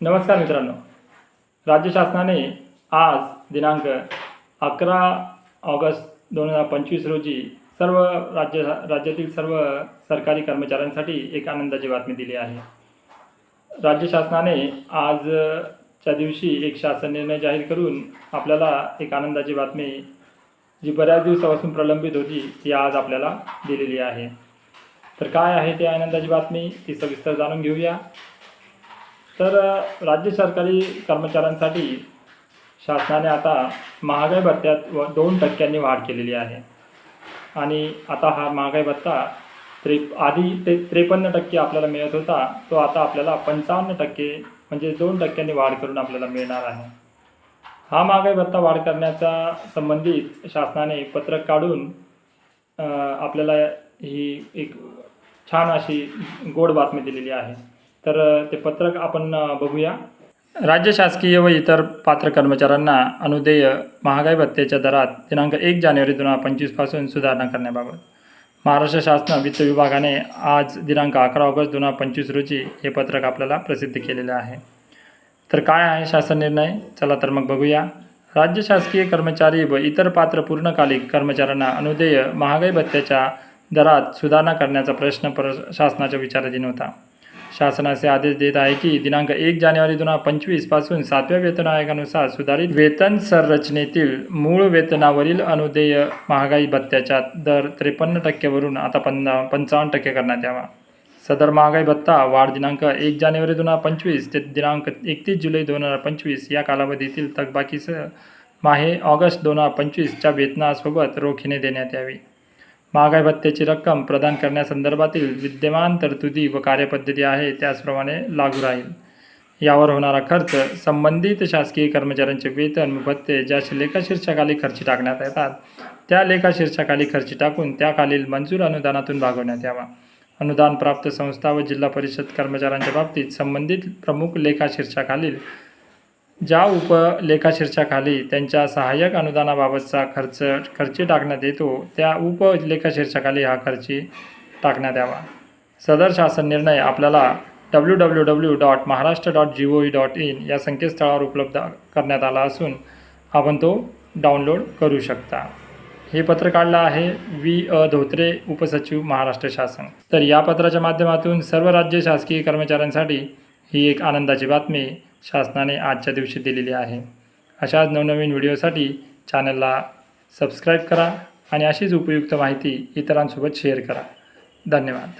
नमस्कार मित्रांनो. राज्य शासनाने आज दिनांक अकरा ऑगस्ट दोन हजार पंचवीस रोजी सर्व राज्य राज्यातील सर्व सरकारी कर्मचाऱ्यांसाठी एक आनंदाची बातमी दिली आहे. राज्य शासनाने आजच्या दिवशी एक शासन निर्णय जाहीर करून आपल्याला एक आनंदाची बातमी जी बऱ्याच दिवसापासून प्रलंबित होती ती आज आपल्याला दिलेली आहे. तर काय आहे ती आनंदाची बातमी ती सविस्तर जाणून घेऊया. तर राज्य सरकारी कर्मचाऱ्यांसाठी शासनाने आता महागाई भत्त्यात व दोन टक्क्यांनी वाढ केलेली आहे. आणि आता हा महागाई भत्ता त्रे आधी ते त्रेपन्न टक्के आपल्याला मिळत होता तो आता आपल्याला पंचावन्न टक्के म्हणजे दोन टक्क्यांनी वाढ करून आपल्याला मिळणार आहे. हा महागाई भत्ता वाढ करण्याचा संबंधित शासनाने पत्रक काढून आपल्याला ही एक छान अशी गोड बातमी दिलेली आहे. तर ते पत्रक आपण बघूया. राज्य शासकीय व इतर पात्र कर्मचाऱ्यांना अनुदेय महागाई भत्त्याच्या दरात दिनांक एक जानेवारी दोन हजार पंचवीसपासून सुधारणा करण्याबाबत. महाराष्ट्र शासन वित्त विभागाने आज दिनांक अकरा ऑगस्ट दोन हजार पंचवीस रोजी हे पत्रक आपल्याला प्रसिद्ध केलेले आहे. तर काय आहे शासन निर्णय? चला तर मग बघूया. राज्य शासकीय कर्मचारी व इतर पात्र पूर्णकालिक कर्मचाऱ्यांना अनुदेय महागाई भत्त्याच्या दरात सुधारणा करण्याचा प्रश्न पर शासनाच्या विचाराधीन होता. शासनाचे आदेश देत आहे की दिनांक एक जानेवारी दोन हजार पंचवीसपासून सातव्या वेतन आयोगानुसार सुधारित वेतन संरचनेतील मूळ वेतनावरील अनुदेय महागाई भत्त्याच्या दर त्रेपन्न टक्केवरून आता पंधा पंचावन्न टक्के करण्यात यावा. सदर महागाई भत्ता वाढ दिनांक एक जानेवारी दोन हजार पंचवीस ते दिनांक एकतीस जुलै दोन हजार पंचवीस या कालावधीतील थकबाकीसह माहे ऑगस्ट दोन हजार पंचवीसच्या वेतनासोबत रोखीने देण्यात यावी. महागाई भत्त्याची रक्कम प्रदान करण्यासंदर्भातील विद्यमान तरतुदी व कार्यपद्धती आहे त्याचप्रमाणे लागू राहील. यावर होणारा खर्च संबंधित शासकीय कर्मचाऱ्यांचे वेतन व भत्ते ज्या लेखाशीर्षाखाली खर्ची टाकण्यात येतात त्या लेखाशीर्षाखाली खर्ची टाकून त्याखालील मंजूर अनुदानातून भागवण्यात यावा. अनुदान प्राप्त संस्था व जिल्हा परिषद कर्मचाऱ्यांच्या बाबतीत संबंधित प्रमुख लेखाशीर्षाखालील ज्या उपलेखाशीर्षाखाली त्यांच्या सहाय्यक अनुदानाबाबतचा खर्च खर्ची टाकण्यात येतो त्या उपलेखाशीर्षाखाली हा खर्ची टाकण्यात यावा. सदर शासन निर्णय आपल्याला W W W dot Maharashtra dot G O E dot in या संकेतस्थळावर उपलब्ध करण्यात आला असून आपण तो डाउनलोड करू शकता. हे पत्र काढलं आहे वी अ. धोत्रे उपसचिव महाराष्ट्र शासन. तर या पत्राच्या माध्यमातून सर्व राज्य शासकीय कर्मचाऱ्यांसाठी ही एक आनंदाची बातमी शासनाने आजच्या दिवशी दिलेली आहे. अशाच नवनवीन व्हिडिओसाठी चॅनलला सबस्क्राईब करा आणि अशीच उपयुक्त माहिती इतरांसोबत शेअर करा. धन्यवाद.